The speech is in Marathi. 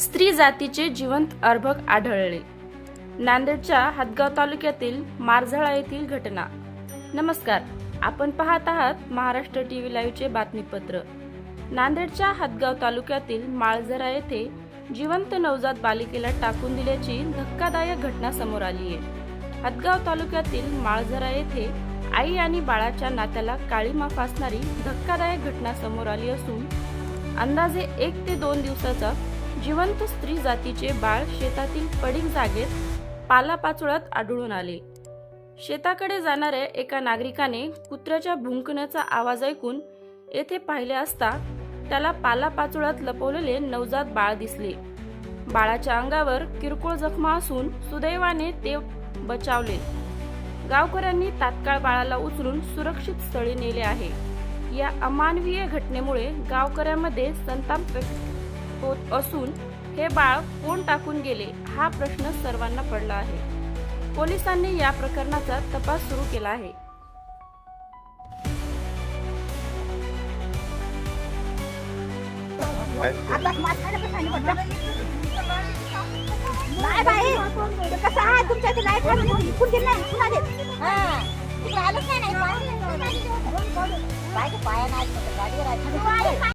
स्त्री जातीचे जिवंत अर्भक आढळले. नांदेडच्या हदगाव तालुक्यातील मारझळा येथील घटना. नमस्कार आपण पाहत आहात महाराष्ट्र टीव्ही लाईव्हचे बातमीपत्र. नांदेडच्या हदगाव तालुक्यातील माळझरा येथे जिवंत नवजात बालिकेला टाकून दिल्याची धक्कादायक घटना समोर आली आहे. हदगाव तालुक्यातील माळझरा येथे आई आणि बाळाच्या नात्याला काळीमा फासणारी धक्कादायक घटना समोर आली असून अंदाजे एक ते दोन दिवसाचा जिवंत स्त्री जातीचे बाळ शेतातील पडीक जागेत पालापाचोळ्यात आढळून आले. शेताकडे जाणाऱ्या एका नागरिकाने कुत्र्याच्या भुंकण्याचा आवाज ऐकून येथे पाहिले असता त्याला पालापाचोळ्यात लपवलेले नवजात बाळ दिसले. बाळाच्या अंगावर किरकोळ जखमा असून सुदैवाने ते बचावले. गावकऱ्यांनी तात्काळ बाळाला उचलून सुरक्षित स्थळी नेले आहे. या अमानवीय घटनेमुळे गावकऱ्यांमध्ये संताप व्यक्त होत असून हे बाळ कोण टाकून गेले हा प्रश्न सर्वांना पडला आहे. पोलिसांनी या प्रकरणाचा तपास सुरू केला आहे. आपला मास्क काढा कसं आणि बघा. नाही बाई ते कसं आहे तुमच्या इथे लाइट आहे म्हणून इकडून गेलं नाही इकडून आले. हा. इकडे आलंच नाही नाही पाय नाही. पाय पाया नाही गाडीवर आहे.